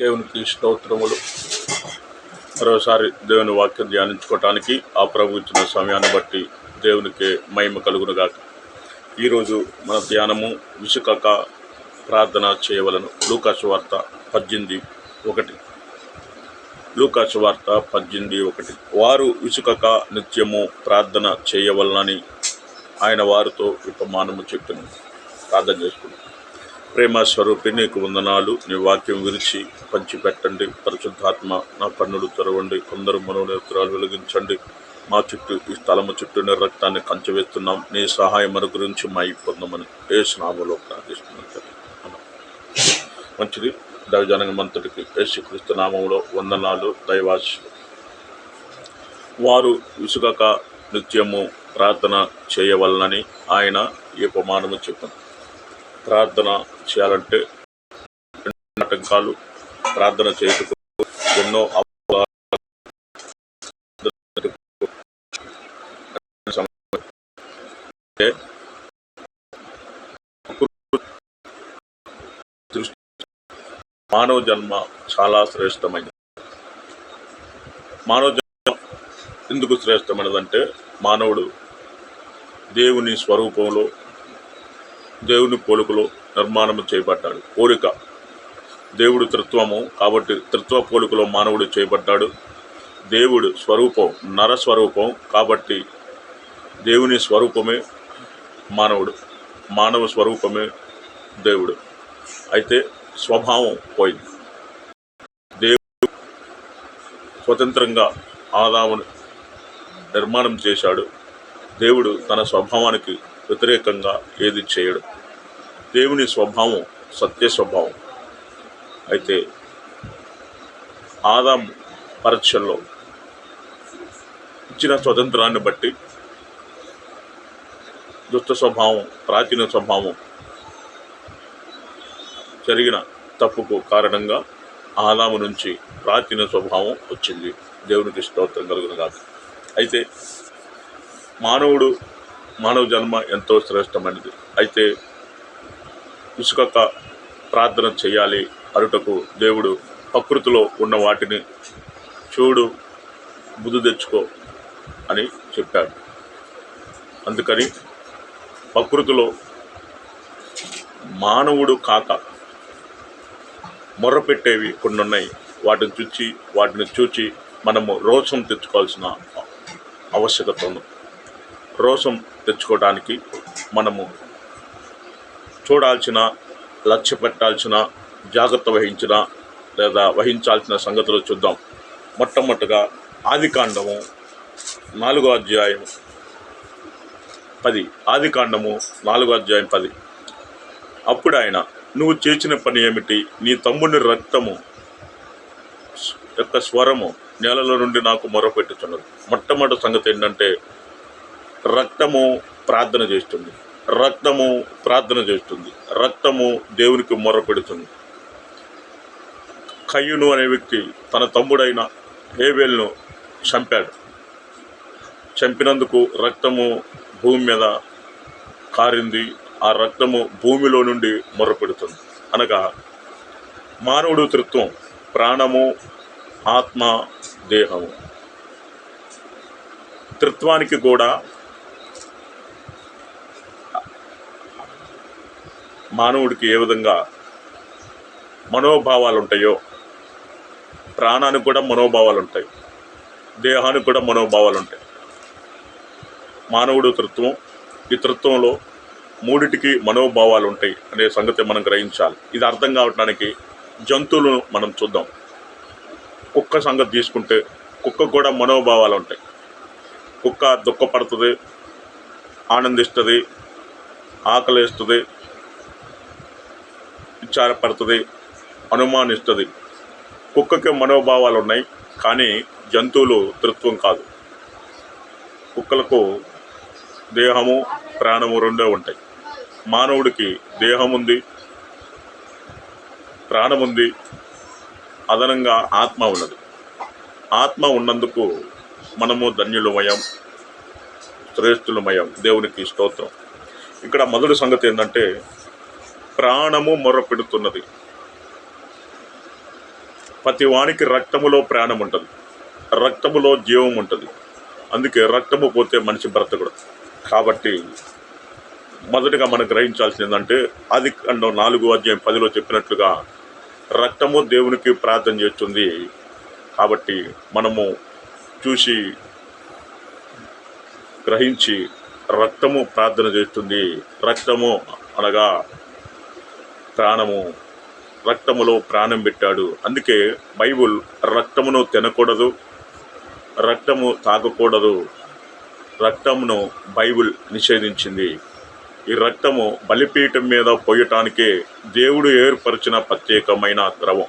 దేవునికి స్తోత్రములు. మరోసారి దేవుని వాక్యం ధ్యానించుకోవటానికి ఆ ప్రభు ఇచ్చిన సమయాన్ని బట్టి దేవునికి మహిమ కలుగునుగాక. ఈరోజు మన ధ్యానము విసుకక ప్రార్థన చేయవలను. లూకాసు వార్త పద్దెనిమిది ఒకటి. లూకాసు వార్త పద్దెనిమిది ఒకటి. వారు విసుకక నిత్యము ప్రార్థన చేయవలనని ఆయన వారితో ఉపమానము చెప్పిన. ప్రార్థన చేసుకున్నాం ప్రేమ స్వరూపి నీకు వందనాలు. నీ వాక్యం విరిచి పంచిపెట్టండి. పరిశుద్ధాత్మ నా కన్నులు తెరవండి. కొందరు మనోనేత్రాలు వెలిగించండి. మా చుట్టూ ఈ స్థలము చుట్టూ నీ రక్తాన్ని కంచవేస్తున్నాం. నీ సహాయం మన గురించి మా పొందమని ఏ స్నామంలో ప్రార్థిస్తున్నాం మంచిది. దైవజనంగమంతటికి యేసుక్రీస్తు నామంలో వందనాలు దైవాశ వారు విసుగక నిత్యము ప్రార్థన చేయవలనని ఆయన ఈ ఉపమానము చెప్పారు. ప్రార్థన చేయాలంటే ఆటంకాలు ప్రార్థన చేయటకు ఎన్నో మానవ జన్మ చాలా శ్రేష్టమైనది. మానవ జన్మ ఎందుకు శ్రేష్టమైనదంటే మానవుడు దేవుని స్వరూపంలో దేవుని పోలుకలో నిర్మాణం చేయబడ్డాడు. పోలిక దేవుడు త్రిత్వము కాబట్టి త్రిత్వ పోలికలో మానవుడు చేయబడ్డాడు. దేవుడు స్వరూపం నర స్వరూపం కాబట్టి దేవుని స్వరూపమే మానవుడు. మానవ స్వరూపమే దేవుడు. అయితే స్వభావం పోయింది. దేవుడు స్వతంత్రంగా ఆదామును నిర్మాణం చేశాడు. దేవుడు తన స్వభావానికి వ్యతిరేకంగా ఏది చేయడు. దేవుని స్వభావం సత్య స్వభావం. అయితే ఆదాం పరీక్షల్లో ఇచ్చిన స్వతంత్రాన్ని బట్టి దుష్ట స్వభావం ప్రాచీన స్వభావం జరిగిన తప్పుకు కారణంగా ఆదాము నుంచి ప్రాచీన స్వభావం వచ్చింది. దేవునికి స్తోత్రం కలుగును కాదు అయితే మానవుడు మానవ జన్మ ఎంతో శ్రేష్టమైనది. అయితే ఇసుకక ప్రార్థన చేయాలి అరుటకు దేవుడు ప్రకృతిలో ఉన్న వాటిని చూడు బుద్ధి తెచ్చుకో అని చెప్పాడు. అందుకని ప్రకృతిలో మానవుడు కాక మొర్రపెట్టేవి కొన్ని ఉన్నాయి వాటిని చూచి వాటిని చూచి మనము రోషం తెచ్చుకోవాల్సిన ఆవశ్యకత ఉంది. రోషం తెచ్చుకోవడానికి మనము చూడాల్సిన లక్ష్య పెట్టాల్సిన జాగ్రత్త వహించిన లేదా వహించాల్సిన సంగతులు చూద్దాం. మొట్టమొదటిగా ఆదికాండము నాలుగో అధ్యాయం పది. ఆదికాండము నాలుగో అధ్యాయం పది. అప్పుడు ఆయన నువ్వు చేసిన పని ఏమిటి? నీ తమ్ముని రక్తము యొక్క స్వరము నేలలో నుండి నాకు మొరపెట్టుచున్నది. మొట్టమొదటి సంగతి ఏంటంటే రక్తము ప్రార్థన చేస్తుంది. రక్తము ప్రార్థన చేస్తుంది. రక్తము దేవునికి మొర్రపెడుతుంది కయ్యును అనే వ్యక్తి తన తమ్ముడైన హేబేల్ను చంపాడు. చంపినందుకు రక్తము భూమి మీద కారింది. ఆ రక్తము భూమిలో నుండి మొర్రపెడుతుంది అనగా మానవుడు త్రిత్వం ప్రాణము ఆత్మ దేహము. త్రిత్వానికి కూడా మానవుడికి ఏ విధంగా మనోభావాలు ఉంటాయో ప్రాణానికి కూడా మనోభావాలు ఉంటాయి దేహానికి కూడా మనోభావాలు ఉంటాయి మానవుడు తృత్వం ఈ తృత్వంలో మూడిటికి మనోభావాలు ఉంటాయి అనే సంగతి మనం గ్రహించాలి. ఇది అర్థం కావడానికి జంతువులను మనం చూద్దాం. కుక్క సంగతి తీసుకుంటే కుక్క కూడా మనోభావాలు ఉంటాయి కుక్క దుఃఖపడుతుంది ఆనందిస్తుంది ఆకలిస్తుంది విచారపడుతుంది అనుమానిస్తుంది. కుక్కకి మనోభావాలు ఉన్నాయి కానీ జంతువులు తృత్వం కాదు. కుక్కలకు దేహము ప్రాణము రెండే ఉంటాయి. మానవుడికి దేహం ఉంది ప్రాణం ఉంది అదనంగా ఆత్మ ఉన్నది. ఆత్మ ఉన్నందుకు మనము ధన్యులమయం శ్రేష్ఠులమయం దేవునికి స్తోత్రం. ఇక్కడ మొదటి సంగతి ఏంటంటే ప్రాణము మొరపెడుతున్నది. ప్రతి వానికి రక్తములో ప్రాణం ఉంటుంది రక్తములో జీవం ఉంటుంది అందుకే రక్తము పోతే మనిషి బ్రతకడు. కాబట్టి మొదటగా మనం గ్రహించాల్సింది ఏంటంటే అది అండం నాలుగు అధ్యాయం పదిలో చెప్పినట్లుగా రక్తము దేవునికి ప్రార్థన చేస్తుంది. కాబట్టి మనము చూసి గ్రహించి రక్తము ప్రార్థన చేస్తుంది. రక్తము అనగా ప్రాణము రక్తములో ప్రాణం పెట్టాడు. అందుకే బైబుల్ రక్తమును తినకూడదు రక్తము తాగకూడదు. రక్తమును బైబుల్ నిషేధించింది. ఈ రక్తము బలిపీఠం మీద పోయటానికే దేవుడు ఏర్పరిచిన ప్రత్యేకమైన ద్రవం.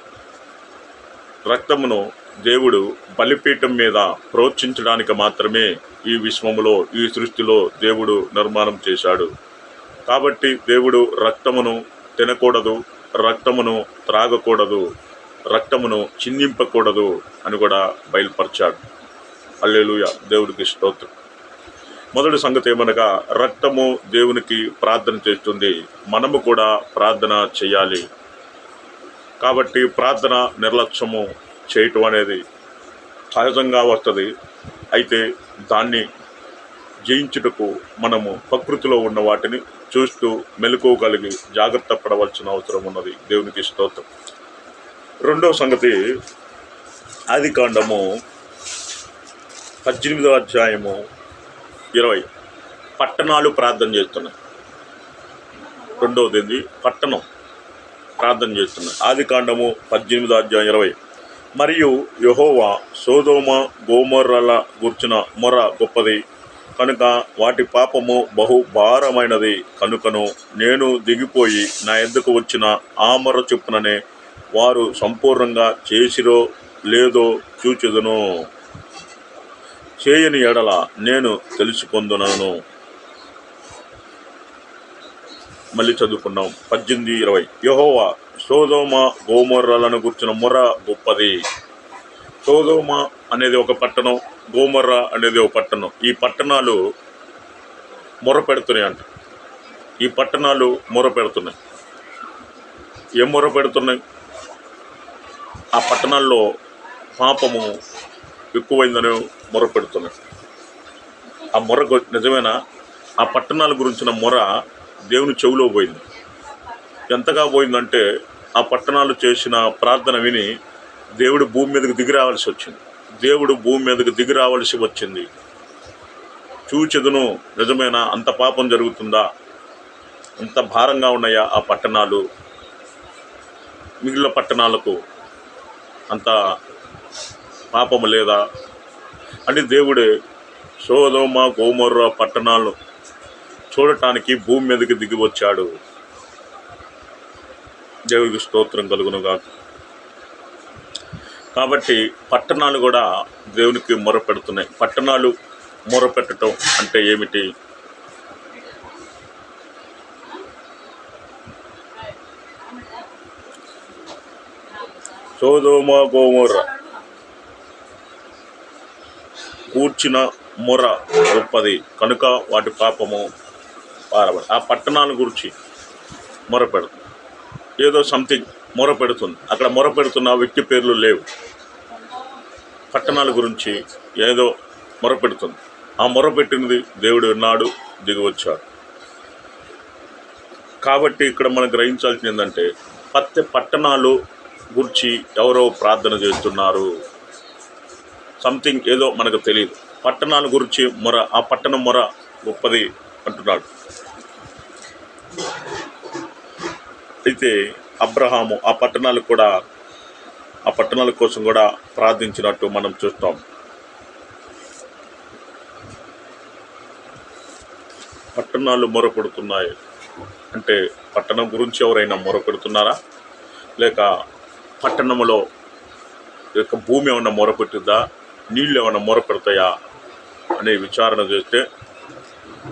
రక్తమును దేవుడు బలిపీఠం మీద ప్రోత్సహించడానికి మాత్రమే ఈ విశ్వములో ఈ సృష్టిలో దేవుడు నిర్మాణం చేశాడు. కాబట్టి దేవుడు రక్తమును తినకూడదు రక్తమును త్రాగకూడదు రక్తమును చిందింపకూడదు అని కూడా బయలుపరిచాడు. అల్లెలుయ దేవుడికి స్తోత్రం. మొదటి సంగతి ఏమనగా రక్తము దేవునికి ప్రార్థన చేస్తుంది. మనము కూడా ప్రార్థన చేయాలి. కాబట్టి ప్రార్థన నిర్లక్ష్యము చేయటం అనేది సహజంగా వస్తుంది. అయితే దాన్ని జయించుటకు మనము ప్రకృతిలో ఉన్న వాటిని చూస్తూ మెలకువగలిగి జాగ్రత్త పడవలసిన అవసరం ఉన్నది. దేవునికి స్తోత్రం. రెండవ సంగతి ఆది కాండము పద్దెనిమిదవ అధ్యాయము ఇరవై. పట్టణాలు ప్రార్థన చేస్తున్నాయి. రెండవది ఏంది? పట్టణం ప్రార్థన చేస్తున్నాయి. ఆది కాండము పద్దెనిమిదో అధ్యాయం ఇరవై. మరియు యహోవా సోదోమ గోమర్రల గుర్చిన మొర గొప్పది. కనుక వాటి పాపము బహు భారమైనది కనుకను నేను దిగిపోయి నా ఎద్దుకు వచ్చిన ఆ చొప్పుననే వారు సంపూర్ణంగా చేసిరో లేదో చూచెదను. చేయని ఎడల నేను తెలుసుకొందునను. మళ్ళీ చదువుకున్నాం. పద్దెనిమిది ఇరవై. యహోవా సోదోమ గోమొర్రలను గుర్చిన మొర గొప్పది. సోదోమ అనేది ఒక పట్టణం గోమర్ర అనేది ఒక పట్టణం. ఈ పట్టణాలు మొరపెడుతున్నాయి అంట. ఈ పట్టణాలు మొరపెడుతున్నాయి. ఏం మొరపెడుతున్నాయి? ఆ పట్టణాల్లో పాపము ఎక్కువైందని మొరపెడుతున్నాయి. ఆ మొర నిజమైన నిజమేనా? ఆ పట్టణాల గురించిన మొర దేవుని చెవిలో పోయింది. ఎంతగా పోయిందంటే ఆ పట్టణాలు చేసిన ప్రార్థన విని దేవుడు భూమి మీదకి దిగి రావాల్సి వచ్చింది. దేవుడు భూమి మీదకు దిగి రావాల్సి వచ్చింది. చూచెదును నిజమైన? అంత పాపం జరుగుతుందా? అంత భారంగా ఉన్నాయా ఆ పట్టణాలు? మిగిలిన పట్టణాలకు అంత పాపము లేదా? అని దేవుడే సోదోమ గోమర్ర పట్టణాలను చూడటానికి భూమి మీదకి దిగి వచ్చాడు. దేవుడికి స్తోత్రం కలుగునుగా కాబట్టి పట్టణాలు కూడా దేవునికి మొరపెడుతున్నాయి. పట్టణాలు మొరపెట్టడం అంటే ఏమిటి? సోదోమ గోమూర. కూర్చిన మొర గొప్పది. కనుక వాటి పాపము పారబడి ఆ పట్టణాల గురించి మొర పెడుతుంది ఏదో సంథింగ్ మొర పెడుతుంది అక్కడ మొర పెడుతున్న వ్యక్తి పేర్లు లేవు. పట్టణాల గురించి ఏదో మొర పెడుతుంది ఆ మొర పెట్టినది దేవుడు విన్నాడు దిగువచ్చాడు కాబట్టి ఇక్కడ మనం గ్రహించాల్సింది ఏంటంటే పత్తి పట్టణాలు గురించి ఎవరో ప్రార్థన చేస్తున్నారు. సంథింగ్ ఏదో మనకు తెలియదు. పట్టణాల గురించి మొర ఆ పట్టణం మొర గొప్పది అంటున్నాడు. అయితే అబ్రహాము ఆ పట్టణాలు కూడా ఆ పట్టణాల కోసం కూడా ప్రార్థించినట్టు మనం చూస్తాం. పట్టణాలు మొరపెడుతున్నాయి. అంటే పట్టణం గురించి ఎవరైనా మొరపెడుతున్నారా? లేక పట్టణంలో యొక్క భూమి ఏమైనా మొరపెట్టుద్దా? నీళ్ళు ఏమైనా మొరపెడతాయా? అనే విచారణ చేస్తే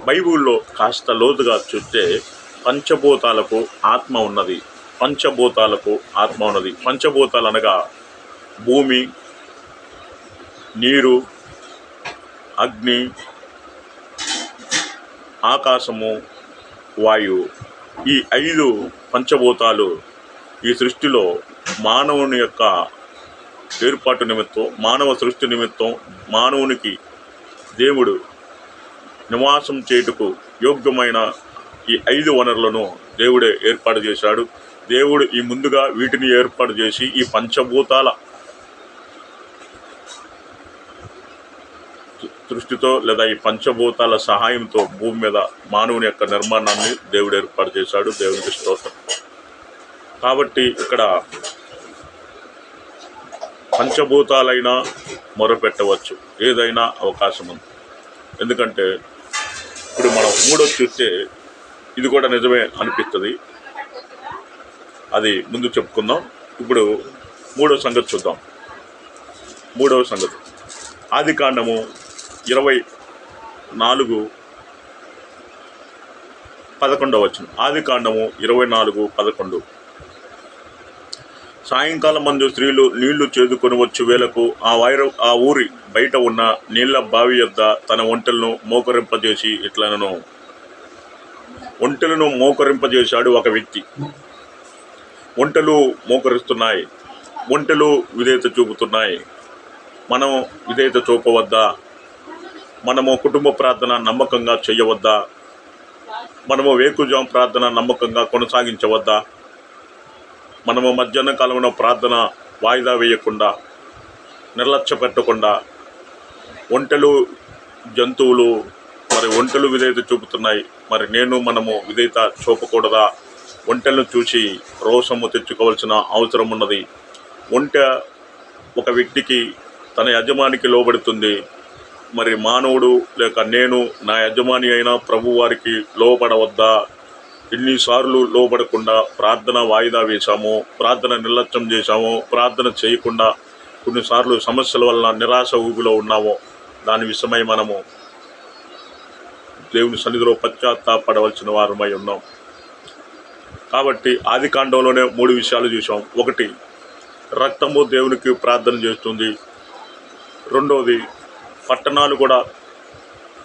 బైబుల్లో కాస్త లోతుగా చూస్తే పంచభూతాలకు ఆత్మ ఉన్నది. పంచభూతాలకు ఆత్మ ఉన్నది. పంచభూతాలు అనగా భూమి నీరు అగ్ని ఆకాశము వాయువు. ఈ ఐదు పంచభూతాలు ఈ సృష్టిలో మానవుని యొక్క ఏర్పాటు నిమిత్తం మానవ సృష్టి నిమిత్తం మానవునికి దేవుడు నివాసం చేయుటకు యోగ్యమైన ఈ ఐదు వనరులను దేవుడే ఏర్పాటు చేశాడు. దేవుడు ఈ ముందుగా వీటిని ఏర్పాటు చేసి ఈ పంచభూతాల దృష్టితో లేదా ఈ పంచభూతాల సహాయంతో భూమి మీద మానవుని యొక్క నిర్మాణాన్ని దేవుడు ఏర్పాటు చేశాడు. దేవునికి స్తోత్రం. కాబట్టి ఇక్కడ పంచభూతాలైనా మొరపెట్టవచ్చు. ఏదైనా అవకాశం ఉంది. ఎందుకంటే ఇప్పుడు మనం మూడో చూస్తే ఇది కూడా నిజమే అనిపిస్తుంది. అది ముందు చెప్పుకుందాం. ఇప్పుడు మూడో సంగతి చూద్దాం. మూడవ సంగతి. ఆది కాండము ఇరవై నాలుగు పదకొండవ వచ్చిన ఆది కాండము ఇరవై నాలుగు పదకొండు. సాయంకాలం మందు స్త్రీలు నీళ్ళు చేదుకొని వచ్చే వేళకు ఆ వైర ఆ ఊరి బయట ఉన్న నీళ్ళ బావి యొద్ద తన ఒంటెలను మోకరింపజేసి ఇట్లనను. ఒంటెలను మోకరింపజేశాడు ఒక వ్యక్తి. ఒంటెలు మోకరిస్తున్నాయి ఒంటెలు విధేయత చూపుతున్నాయి. మనం విధేయత చూపవద్దా? మనము కుటుంబ ప్రార్థన నమ్మకంగా చేయవద్దా? మనము వేకుజాం ప్రార్థన నమ్మకంగా కొనసాగించవద్దా? మనము మధ్యాహ్న కాలంలో ప్రార్థన వాయిదా వేయకుండా నిర్లక్ష్య పెట్టకుండా ఒంటెలు జంతువులు మరి ఒంటెలు విధేయత చూపుతున్నాయి. మరి నేను మనము విధేయత చూపకూడదా? ఒంటెలను చూసి రోషము తెచ్చుకోవాల్సిన అవసరం ఉన్నది ఒంట ఒక వ్యక్తికి తన యజమానికి లోబడుతుంది. మరి మానవుడు లేక నేను నా యజమాని అయినా ప్రభు వారికి లోబడవద్దా? ఎన్నిసార్లు లోబడకుండా ప్రార్థన వాయిదా వేశాము ప్రార్థన నిర్లక్ష్యం చేశాము ప్రార్థన చేయకుండా కొన్నిసార్లు సమస్యల వలన నిరాశ ఊబిలో ఉన్నామో దాని విషయమై మనము దేవుని సన్నిధిలో పశ్చాత్తాపడవలసిన వారమై ఉన్నాం. కాబట్టి ఆది కాండంలోనే మూడు విషయాలు చూసాం ఒకటి రక్తము దేవునికి ప్రార్థన చేస్తుంది. రెండవది పట్టణాలు కూడా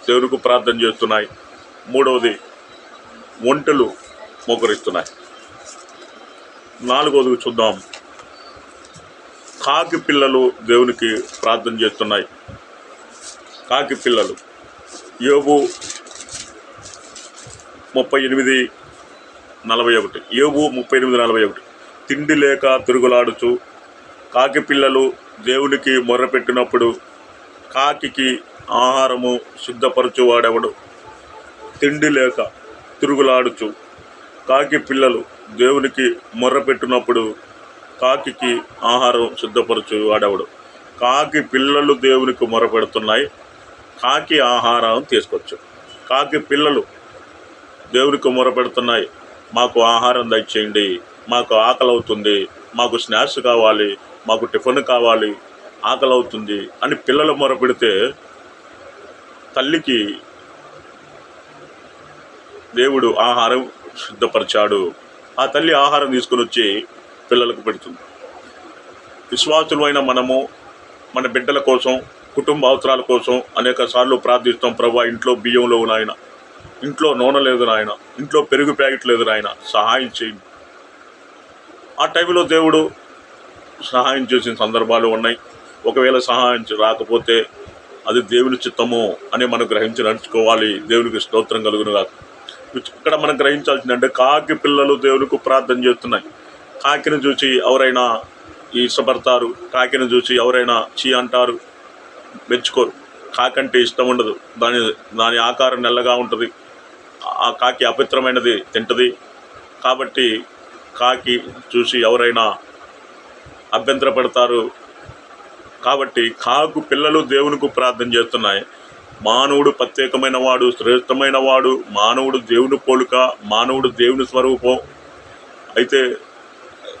దేవునికి ప్రార్థన చేస్తున్నాయి. మూడవది ఒంటెలు మోకరిస్తున్నాయి. నాలుగవది చూద్దాం. కాకి పిల్లలు దేవునికి ప్రార్థన చేస్తున్నాయి. కాకి పిల్లలు. యోగు ముప్పై ఎనిమిది నలభై ఒకటి. ఏబు ముప్పై ఎనిమిది నలభై ఒకటి. తిండి లేక తిరుగులాడుచు కాకి పిల్లలు దేవునికి మొర్రపెట్టినప్పుడు కాకి ఆహారము సిద్ధపరచువాడెవడు? తిండి లేక తిరుగులాడుచు కాకి పిల్లలు దేవునికి మొర్రపెట్టినప్పుడు కాకి ఆహారం సిద్ధపరచు వాడెవడు కాకి పిల్లలు దేవునికి మొరపెడుతున్నాయి కాకి ఆహారం తీసుకొచ్చు. కాకి పిల్లలు దేవునికి మొరపెడుతున్నాయి మాకు ఆహారం దయచేయండి మాకు ఆకలి అవుతుంది మాకు స్నాక్స్ కావాలి మాకు టిఫిన్ కావాలి ఆకలి అవుతుంది అని పిల్లలు మొరపెడితే తల్లికి దేవుడు ఆహారం సిద్ధపరిచాడు ఆ తల్లి ఆహారం తీసుకుని వచ్చి పిల్లలకు పెడుతుంది. విశ్వాసులమైన మనము మన బిడ్డల కోసం కుటుంబ అవసరాల కోసం అనేక సార్లు ప్రార్థిస్తాం ప్రభా ఇంట్లో బియ్యంలో నాయన ఇంట్లో నూనె లేదు నాయన. ఇంట్లో పెరుగు ప్యాకెట్ లేదు నాయన. సహాయం చేయండి ఆ టైంలో దేవుడు సహాయం చేసిన సందర్భాలు ఉన్నాయి. ఒకవేళ సహాయం రాకపోతే అది దేవుని చిత్తము అని మనం గ్రహించి నడుచుకోవాలి. దేవునికి స్తోత్రం కాదు ఇక్కడ మనం గ్రహించాల్సిందంటే కాకి పిల్లలు దేవునికి ప్రార్థన చేస్తున్నాయి. కాకిని చూసి ఎవరైనా ఇష్టపడతారు. కాకిని చూసి ఎవరైనా చీ అంటారు. మెచ్చుకోరు. కాకంటే ఇష్టం ఉండదు. దాని దాని ఆకారం నల్లగా ఉంటుంది. ఆ కాకి అపవిత్రమైనది తింటుంది. కాబట్టి కాకి చూసి ఎవరైనా అభ్యంతరపడతారు. కాబట్టి కాకు పిల్లలు దేవునికి ప్రార్థన చేస్తున్నాయి. మానవుడు ప్రత్యేకమైన వాడు శ్రేష్టమైన వాడు మానవుడు దేవుని పోలుక మానవుడు దేవుని స్వరూపం. అయితే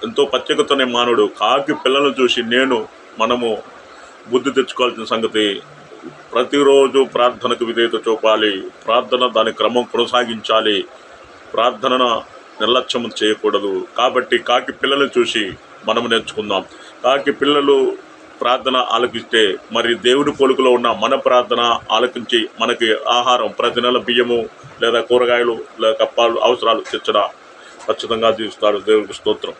ఎంతో ప్రత్యేకతనే మానవుడు. కాకి పిల్లలను చూసి నేను మనము బుద్ధి తెచ్చుకోవాల్సిన సంగతి ప్రతిరోజు ప్రార్థనకు విధేయత చూపాలి. ప్రార్థన దాని క్రమం కొనసాగించాలి. ప్రార్థనను నిర్లక్ష్యం చేయకూడదు. కాబట్టి కాకి పిల్లలు చూసి మనం నేర్చుకుందాం. కాకి పిల్లలు ప్రార్థన ఆలకిస్తే మరి దేవుని పోలుకలో ఉన్న మన ప్రార్థన ఆలకించి మనకి ఆహారం ప్రతి నెల బియ్యము లేదా కూరగాయలు లేదా పాలు అవసరాలు తెచ్చడం ఖచ్చితంగా తీరుస్తాడు దేవునికి స్తోత్రం.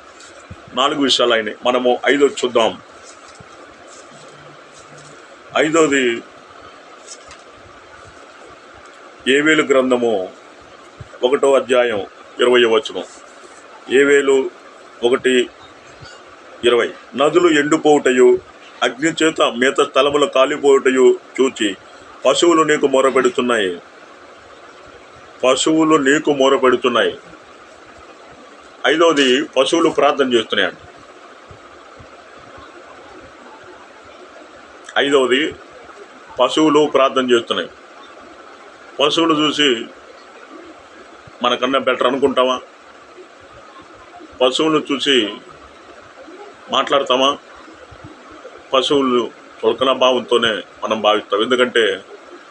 నాలుగు విషయాలు అయినాయి. మనము ఐదో చూద్దాం. ఐదోది ఏవేలు గ్రంథము ఒకటో అధ్యాయం ఇరవై వచనం. ఏవేలు ఒకటి ఇరవై. నదులు ఎండిపోవుటయు అగ్ని చేత మేత స్థలములు కాలిపోవుటయు చూచి పశువులు నీకు మొరపెడుతున్నాయి. పశువులు నీకు మొరపెడుతున్నాయి. ఐదవది పశువులు ప్రార్థన చేస్తున్నాయంట ఐదవది పశువులు ప్రార్థన చేస్తున్నాయి. పశువులు చూసి మనకన్నా బెటర్ అనుకుంటామా పశువులు చూసి మాట్లాడతామా? పశువులు చులకన భావంతోనే మనం భావిస్తాం. ఎందుకంటే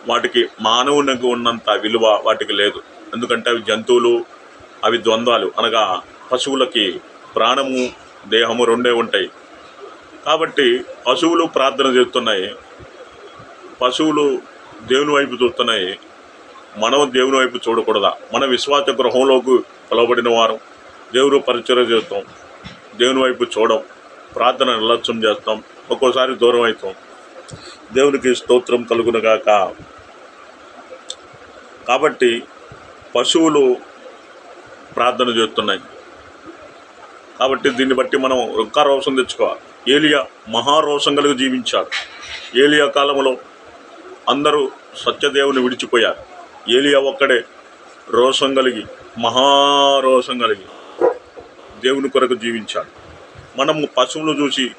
వాటికి మానవునికి ఉన్నంత విలువ వాటికి లేదు. ఎందుకంటే అవి జంతువులు అవి ద్వంద్వాలు. అనగా పశువులకి ప్రాణము దేహము రెండే ఉంటాయి. కాబట్టి పశువులు ప్రార్థన చేస్తున్నాయి. పశువులు దేవుని వైపు చూస్తున్నాయి. మనం దేవుని వైపు చూడకూడదా? మన విశ్వాస గృహంలోకి పిలవబడిన వారు దేవుడు పరిచయం చేస్తాం. దేవుని వైపు చూడం. ప్రార్థన నిర్లక్ష్యం చేస్తాం. ఒక్కోసారి దూరం అవుతాం. దేవునికి స్తోత్రం కలుగునగాక కాబట్టి పశువులు ప్రార్థన చేస్తున్నాయి. కాబట్టి దీన్ని బట్టి మనం ఇంకా రోషం తెచ్చుకోవాలి. ఏలియా మహారోషం కలిగి జీవించాడు. ఏలియా కాలంలో అందరూ సత్యదేవుని విడిచిపోయారు. ఏలియా ఒక్కడే. రోషం కలిగి మహారోషం కలిగి దేవుని కొరకు జీవించాడు. మనము పశువులు చూసి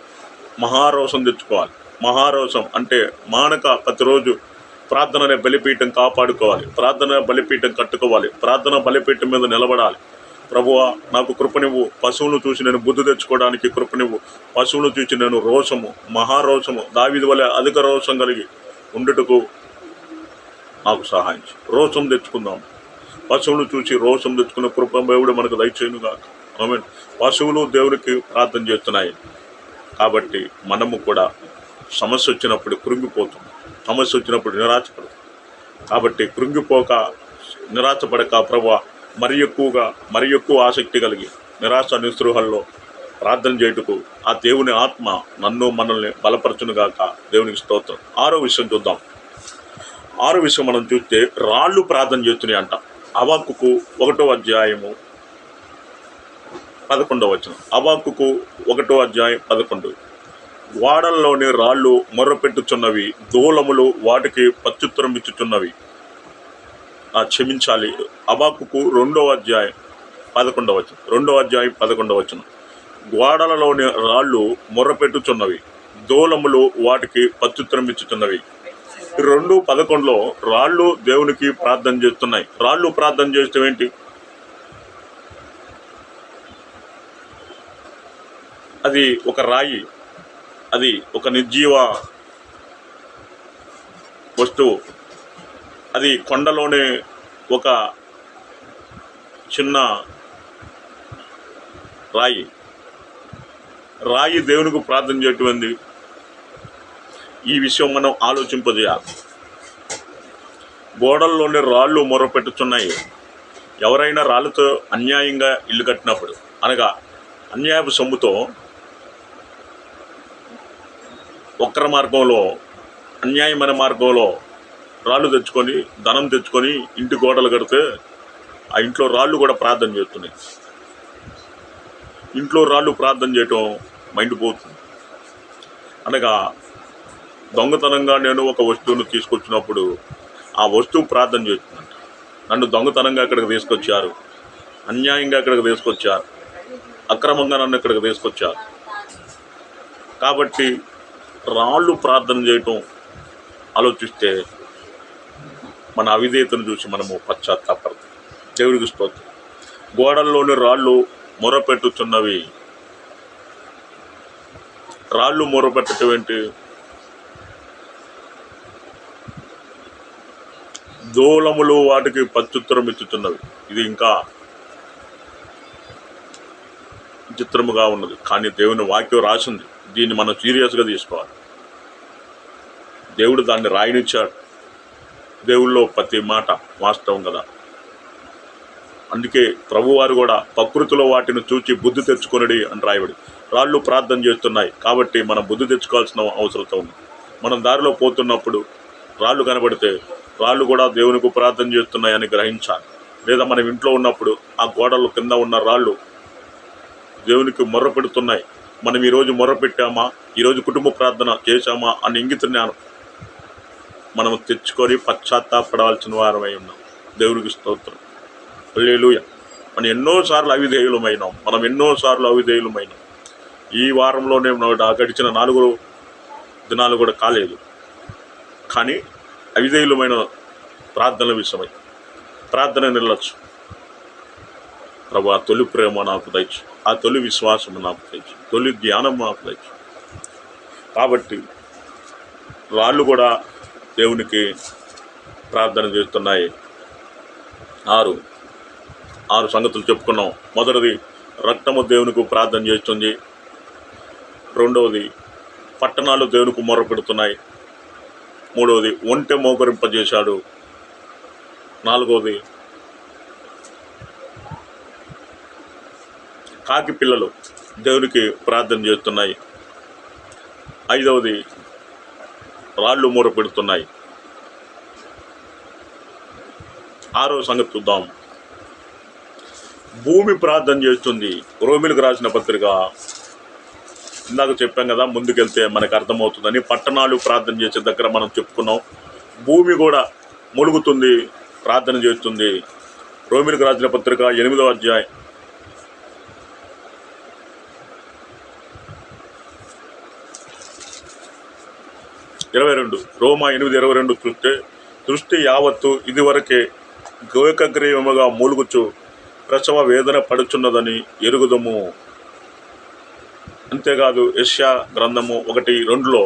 మహారోషం తెచ్చుకోవాలి. మహారోషం అంటే మానక ప్రతిరోజు ప్రార్థన బలిపీఠం కాపాడుకోవాలి. ప్రార్థన బలిపీఠం కట్టుకోవాలి. ప్రార్థన బలిపీఠం మీద నిలబడాలి. ప్రభువా నాకు కృపనివ్వు. పశువులను చూసి నేను బుద్ధి తెచ్చుకోవడానికి కృపనివ్వు. పశువులను చూసి నేను రోషము మహారోషము. దావిది వలె అధిక రోషం కలిగి ఉండుటకు నాకు సహాయం రోషం తెచ్చుకుందాం. పశువులు చూసి రోషం తెచ్చుకున్న కృప దేవుడు మనకు దయచేయునుగా ఆమె పశువులు దేవునికి ప్రార్థన చేస్తున్నాయి. కాబట్టి మనము కూడా సమస్య వచ్చినప్పుడు కృంగిపోతాం. సమస్య వచ్చినప్పుడు నిరాశపడతాం. కాబట్టి కృంగిపోక నిరాశపడక ప్రభా మరి ఎక్కువగా మరి ఎక్కువ ఆసక్తి కలిగి నిరాశ నిస్పృహల్లో ప్రార్థన చేయుటకు ఆ దేవుని ఆత్మ నన్ను మనల్ని బలపరచునుగాక దేవునికి స్తోత్రం. ఆరో విషయం చూద్దాం. ఆరో విషయం మనం చూస్తే రాళ్ళు ప్రార్థన చేస్తున్నాయి అంట. అవాక్కుకు ఒకటో అధ్యాయము పదకొండవ వచనం. అవాక్కుకు ఒకటో అధ్యాయం పదకొండు. వాడల్లోని రాళ్ళు మొర్రపెట్టుచున్నవి దూలములు వాటికి ప్రత్యుత్తరం ఇచ్చుచున్నవి. క్షమించాలి. అబాకుకు రెండవ అధ్యాయం పదకొండవ వచనం. రెండవ అధ్యాయం పదకొండవ వచనం. గోడలలోని రాళ్ళు మొర్రపెట్టుచున్నవి దూలములు వాటికి ప్రత్యుత్తరం ఇచ్చుచున్నవి. రెండు పదకొండులో రాళ్ళు దేవునికి ప్రార్థన చేస్తున్నాయి. రాళ్ళు ప్రార్థన చేస్తే ఏంటి? అది ఒక రాయి అది ఒక నిర్జీవ వస్తువు అది కొండలోనే ఒక చిన్న రాయి. రాయి దేవునికి ప్రార్థన చేయటం ఈ విషయం మనం ఆలోచింపజేయాలి. గోడల్లోని రాళ్ళు మొరపెట్టుచున్నాయి. ఎవరైనా రాళ్ళతో అన్యాయంగా ఇల్లు కట్టినప్పుడు అనగా అన్యాయపు సొమ్ముతో వక్ర మార్గంలో అన్యాయమైన మార్గంలో రాళ్ళు తెచ్చుకొని ధనం తెచ్చుకొని ఇంటి గోడలు కడితే ఆ ఇంట్లో రాళ్ళు కూడా ప్రార్థన చేస్తున్నాయి. ఇంట్లో రాళ్ళు ప్రార్థన చేయటం మైండ్ పోతుంది. అనగా దొంగతనంగా నేను ఒక వస్తువును తీసుకొచ్చినప్పుడు ఆ వస్తువు ప్రార్థన చేస్తుందంట. నన్ను దొంగతనంగా ఇక్కడికి తీసుకొచ్చారు. అన్యాయంగా ఇక్కడికి తీసుకొచ్చారు. అక్రమంగా నన్ను ఇక్కడికి తీసుకొచ్చారు. కాబట్టి రాళ్ళు ప్రార్థన చేయటం ఆలోచిస్తే మన అవిధేయతను చూసి మనము పశ్చాత్తాపడతాం దేవుడికి స్తోత్రం. గోడల్లోని రాళ్ళు మొరపెట్టుతున్నవి. రాళ్ళు మొరపెట్టడం ఏంటి? దూలములు వాటికి ప్రత్యుత్తరం ఇచ్చుతున్నవి ఇది ఇంకా చిత్రముగా ఉన్నది. కానీ దేవుని వాక్యం రాసింది. దీన్ని మనం సీరియస్గా తీసుకోవాలి. దేవుడు దాన్ని రాయనిచ్చాడు. దేవుళ్ళో ప్రతి మాట వాస్తవం కదా. అందుకే ప్రభువారు కూడా ప్రకృతిలో వాటిని చూచి బుద్ధి తెచ్చుకొనడి అని రాయబడి రాళ్ళు ప్రార్థన చేస్తున్నాయి. కాబట్టి మనం బుద్ధి తెచ్చుకోవాల్సిన అవసరం ఉంది. మనం దారిలో పోతున్నప్పుడు రాళ్ళు కనబడితే రాళ్ళు కూడా దేవునికి ప్రార్థన చేస్తున్నాయని గ్రహించాలి. లేదా మనం ఇంట్లో ఉన్నప్పుడు ఆ గోడల కింద ఉన్న రాళ్ళు దేవునికి మొర్ర పెడుతున్నాయి మనం ఈరోజు మొర్ర పెట్టామా ఈరోజు కుటుంబ ప్రార్థన చేశామా? అని ఇంగితున్నాను జ్ఞానం మనం తెచ్చుకొని పశ్చాత్తాపడవలసిన వారమై ఉన్నాం. దేవునికి స్తోత్రం. హల్లెలూయా. మనం ఎన్నోసార్లు అవిధేయులమైనాం. మనం ఎన్నోసార్లు అవిధేయులమైనాం. ఈ వారంలోనే గడిచిన నాలుగు దినాలు కూడా కాలేదు. కానీ అవిధేయులమైన ప్రార్థనల విషయమై. ప్రార్థన నిల్లచ్చు ప్రభు ఆ తొలి ప్రేమ నాకు దయచు. ఆ తొలి విశ్వాసం నాకు దయచు. తొలి ధ్యానం నాకు దయచు. కాబట్టి రాళ్ళు కూడా దేవునికి ప్రార్థన చేస్తున్నాయి. ఆరు ఆరు సంగతులు చెప్పుకున్నాం. మొదటిది రక్తము దేవునికి ప్రార్థన చేస్తుంది. రెండవది పట్టణాలు దేవునికి మొర పెడుతున్నాయి మూడవది ఒంటె మోకరింపజేశాడు. నాలుగవది కాకి పిల్లలు దేవునికి ప్రార్థన చేస్తున్నాయి. ఐదవది రాళ్ళు మూర పెడుతున్నాయి. ఆరో సంగతి చూద్దాం. భూమి ప్రార్థన చేస్తుంది. రోమిలకు రాసిన పత్రిక ఇందాక చెప్పాం కదా ముందుకెళ్తే మనకు అర్థమవుతుందని పట్టణాలు ప్రార్థన చేసే దగ్గర మనం చెప్పుకున్నాం. భూమి కూడా ములుగుతుంది ప్రార్థన చేస్తుంది. రోమిలకు రాసిన పత్రిక ఎనిమిదవ అధ్యాయం. ఇరవై రెండు రోమా ఎనిమిది ఇరవై రెండు చూస్తే దృష్టి యావత్తు ఇదివరకే గోకగ్రీవముగా మూలుగుచు ప్రసవ వేదన పడుచున్నదని ఎరుగుదము. అంతేకాదు యష్యా గ్రంథము ఒకటి రెండులో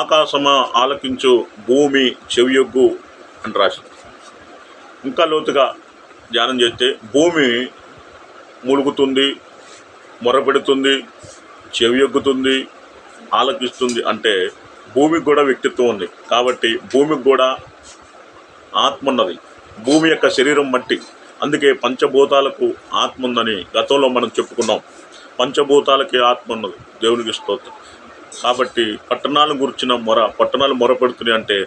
ఆకాశమా ఆలకించు భూమి చెవియొగ్గు అని రాసింది. ఇంకా లోతుగా ధ్యానం చేస్తే భూమి ములుగుతుంది మొరపెడుతుంది చెవియొగ్గుతుంది ఆలకిస్తుంది అంటే భూమికి కూడా వ్యక్తిత్వం ఉంది. కాబట్టి భూమికి కూడా ఆత్మ ఉన్నది భూమి యొక్క శరీరం మట్టి. అందుకే పంచభూతాలకు ఆత్మ ఉందని గతంలో మనం చెప్పుకున్నాం. పంచభూతాలకి ఆత్మ ఉన్నది. దేవునికి స్తోత్రం. కాబట్టి పట్టణాలను గురించిన మొర పట్టణాలు మొరపెడుతున్నాయి అంటే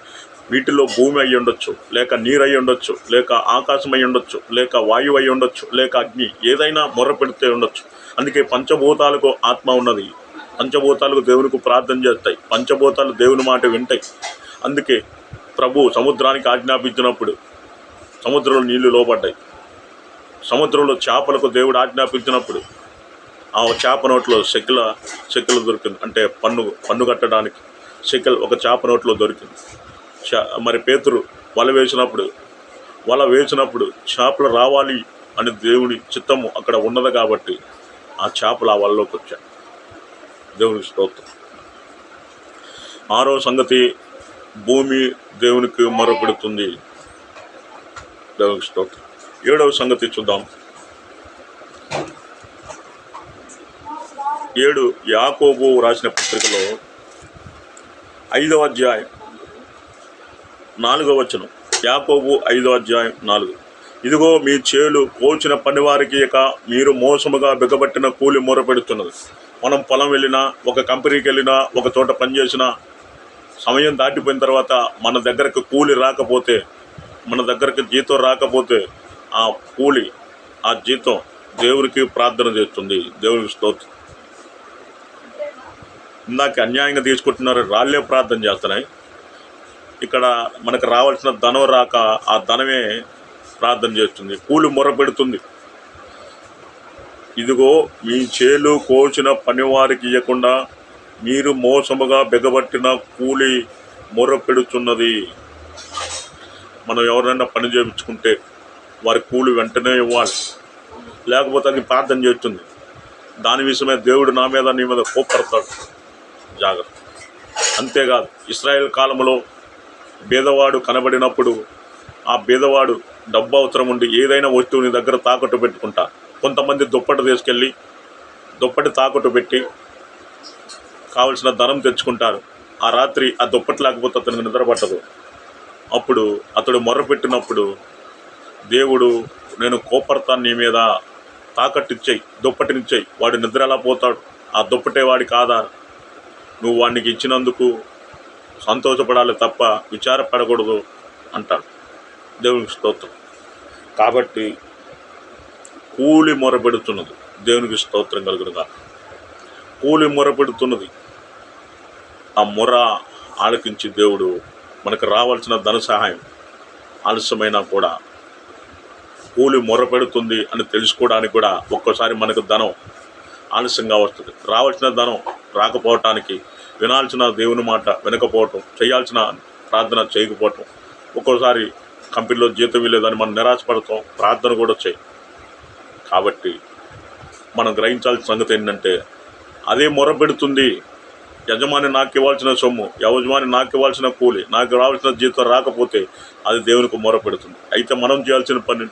వీటిలో భూమి అయి ఉండొచ్చు లేక నీరు అయి ఉండొచ్చు లేక ఆకాశం అయి ఉండొచ్చు లేక వాయువు అయి ఉండొచ్చు లేక అగ్ని ఏదైనా మొర పెడితే ఉండొచ్చు. అందుకే పంచభూతాలకు ఆత్మ ఉన్నది. పంచభూతాలకు దేవునికి ప్రార్థన చేస్తాయి. పంచభూతాలు దేవుని మాట వింటాయి. అందుకే ప్రభు సముద్రానికి ఆజ్ఞాపించినప్పుడు సముద్రంలో నీళ్ళు లోపడ్డాయి సముద్రంలో చేపలకు దేవుడు ఆజ్ఞాపించినప్పుడు ఆ చేప నోట్లో చెక్కల చెక్కలు దొరికింది. అంటే పన్ను పన్ను కట్టడానికి చెక్కలు ఒక చేప నోట్లో దొరికింది. మరి పేతురు వల వేసినప్పుడు వల వేసినప్పుడు చేపలు రావాలి అని దేవుని చిత్తము అక్కడ ఉన్నది కాబట్టి ఆ చేపలు ఆ వలలోకి వచ్చాయి. దేవుని స్తోత్రం. ఆరో సంగతి భూమి దేవునికి మొరపెడుతుంది. దేవునికి స్తోత్రం. ఏడవ సంగతి చూద్దాం. ఏడు యాకోబు రాసిన పత్రికలో ఐదవ అధ్యాయం నాలుగవ వచనం. యాకోబు ఐదవ అధ్యాయం నాలుగు. ఇదిగో మీ చేలు కోచిన పనివారికి ఇక మీరు మోసముగా బిగబట్టిన కూలి మొరపెడుతున్నది. మనం పొలం వెళ్ళినా ఒక కంపెనీకి వెళ్ళినా ఒక చోట పనిచేసినా సమయం దాటిపోయిన తర్వాత మన దగ్గరకు కూలి రాకపోతే మన దగ్గరకు జీతం రాకపోతే ఆ కూలి ఆ జీతం దేవునికి ప్రార్థన చేస్తుంది. దేవునికి స్తోత్రం. ఇందాక అన్యాయంగా తీసుకుంటున్నారు రాళ్ళే ప్రార్థన చేస్తున్నాయి. ఇక్కడ మనకు రావాల్సిన ధనం రాక ఆ ధనమే ప్రార్థన చేస్తుంది. కూలి మొర పెడుతుంది. ఇదిగో మీ చేలు కోసిన పనివారికి ఇవ్వకుండా మీరు మోసముగా బెగబట్టిన కూలి మొర పెడుతున్నది. మనం ఎవరైనా పని చేయించుకుంటే వారి కూలి వెంటనే ఇవ్వాలి. లేకపోతే అది ప్రార్థన చేస్తుంది. దాని విషయమే దేవుడు నా మీద నీ మీద కోపడతాడు జాగ్రత్త. అంతేకాదు ఇస్రాయేల్ కాలంలో బీదవాడు కనబడినప్పుడు ఆ బీదవాడు డబ్బు అవసరం ఉండి ఏదైనా వస్తువుని దగ్గర తాకట్టు పెట్టుకుంటా. కొంతమంది దుప్పటి తీసుకెళ్ళి దుప్పటి తాకట్టు పెట్టి కావలసిన ధనం తెచ్చుకుంటారు. ఆ రాత్రి ఆ దుప్పటి లేకపోతే అతనికి నిద్రపట్టదు అప్పుడు అతడు మొర్రపెట్టినప్పుడు దేవుడు నేను కోపడతాను నీ మీద తాకట్టు ఇచ్చేయి దుప్పటినిచ్చేయి వాడు నిద్ర ఎలా పోతాడు? ఆ దుప్పటే వాడి కాదా? నువ్వు వానికి ఇచ్చినందుకు సంతోషపడాలి తప్ప విచారపడకూడదు అంటాడు. దేవునికి స్తోత్రం. కాబట్టి కూలి మొరపెడుతున్నది. దేవునికి స్తోత్రం కలుగునుగా కూలి మొరపెడుతున్నది. ఆ మొర ఆలకించి దేవుడు మనకు రావాల్సిన ధన సహాయం ఆలస్యమైనా కూడా కూలి మొరపెడుతుంది అని తెలుసుకోవడానికి కూడా ఒక్కోసారి మనకు ధనం ఆలస్యంగా వస్తుంది. రావాల్సిన ధనం రాకపోవటానికి వినాల్సిన దేవుని మాట వినకపోవటం చేయాల్సిన ప్రార్థన చేయకపోవటం. ఒక్కోసారి కంపెనీలో జీతం ఇవ్వలేదని మనం నిరాశపడతాం ప్రార్థన కూడా చేయి. కాబట్టి మనం గ్రహించాల్సిన సంగతి ఏంటంటే అదే మొరపెడుతుంది యజమాని నాకు ఇవ్వాల్సిన సొమ్ము యజమాని నాకు ఇవ్వాల్సిన కూలి నాకు రావాల్సిన జీతం రాకపోతే అది దేవునికి మొరపెడుతుంది అయితే మనం చేయాల్సిన పని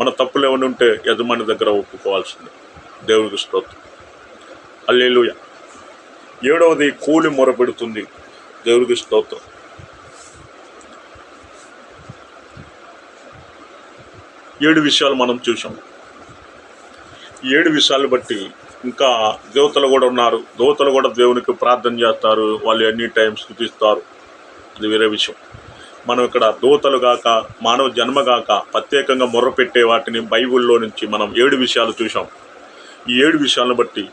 మన తప్పులు ఏమైనా ఉంటే యజమాని దగ్గర ఒప్పుకోవాల్సింది. దేవునికి స్తోత్రం. అల్లేలుయ ఏడవది కూలి మొరపెడుతుంది. దేవుడికి స్తోత్రం. ఏడు విషయాలు మనం చూసాం ఈ ఏడు విషయాలు బట్టి ఇంకా దేవతలు కూడా ఉన్నారు. దేవతలు కూడా దేవునికి ప్రార్థన చేస్తారు. వాళ్ళు ఎనీ టైం స్థుతిస్తారు. అది వేరే విషయం. మనం ఇక్కడ దూతలు గాక మానవ జన్మ గాక ప్రత్యేకంగా మొర్రపెట్టే వాటిని బైబిల్లో నుంచి మనం ఏడు విషయాలు చూసాం ఈ ఏడు విషయాలను బట్టి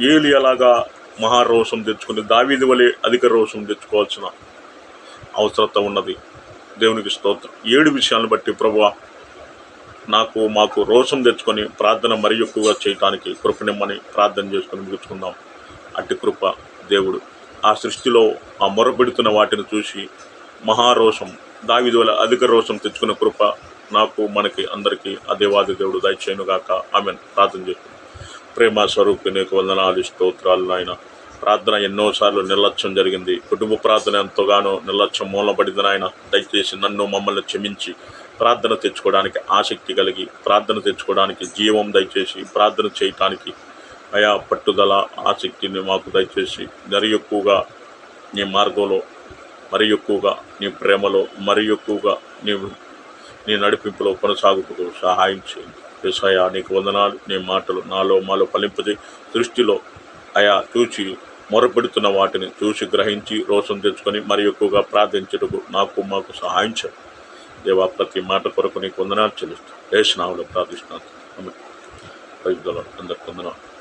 ఏలి అలాగా మహారోషం తెచ్చుకుని దావీది వలె అధిక రోషం తెచ్చుకోవాల్సిన అవసరత ఉన్నది. దేవునికి స్తోత్రం. ఏడు విషయాలను బట్టి ప్రభు నాకు మాకు రోషం తెచ్చుకొని ప్రార్థన మరి ఎక్కువగా చేయటానికి కృపనిమ్మని ప్రార్థన చేసుకొని ముగించుకుందాం. అట్టి కృప దేవుడు. ఆ సృష్టిలో ఆ మొరపెడుతున్న వాటిని చూసి మహారోషం దావిది వల్ల అధిక రోషం తెచ్చుకున్న కృప నాకు మనకి అందరికీ అదేవాది దేవుడు దయచేయనుగాక. ఆమెను. ప్రార్థన చేసుకుందాం. ప్రేమ స్వరూపి వందనాలు స్తోత్రాలు నాయన. ప్రార్థన ఎన్నోసార్లు నిర్లక్ష్యం జరిగింది. కుటుంబ ప్రార్థన ఎంతగానో నిర్లక్ష్యం మూలపడింది నాయన. దయచేసి నన్ను మమ్మల్ని క్షమించి ప్రార్థన తెచ్చుకోవడానికి ఆసక్తి కలిగి ప్రార్థన తెచ్చుకోవడానికి జీవం దయచేసి ప్రార్థన చేయటానికి అయా పట్టుదల ఆసక్తిని మాకు దయచేసి మరి ఎక్కువగా నీ మార్గంలో మరి ఎక్కువగా నీ ప్రేమలో మరి ఎక్కువగా నీ నీ నడిపింపులో కొనసాగుటకు సహాయం చేయండి. విషయ నీకు వందనాలు. నీ మాటలు నాలో మాలో ఫలింపజే దృష్టిలో అయా చూచి మొరపెడుతున్న వాటిని చూసి గ్రహించి రోషం తెచ్చుకొని మరి ఎక్కువగా ప్రార్థించుటకు నాకు మాకు సహాయం చేయండి దేవా ప్రతి మాట కొరకు నీకు వందనాలు చెల్లిస్తాను ఏ స్నామంలో ప్రార్థిస్తున్నాను. అందరికి వందనాలు.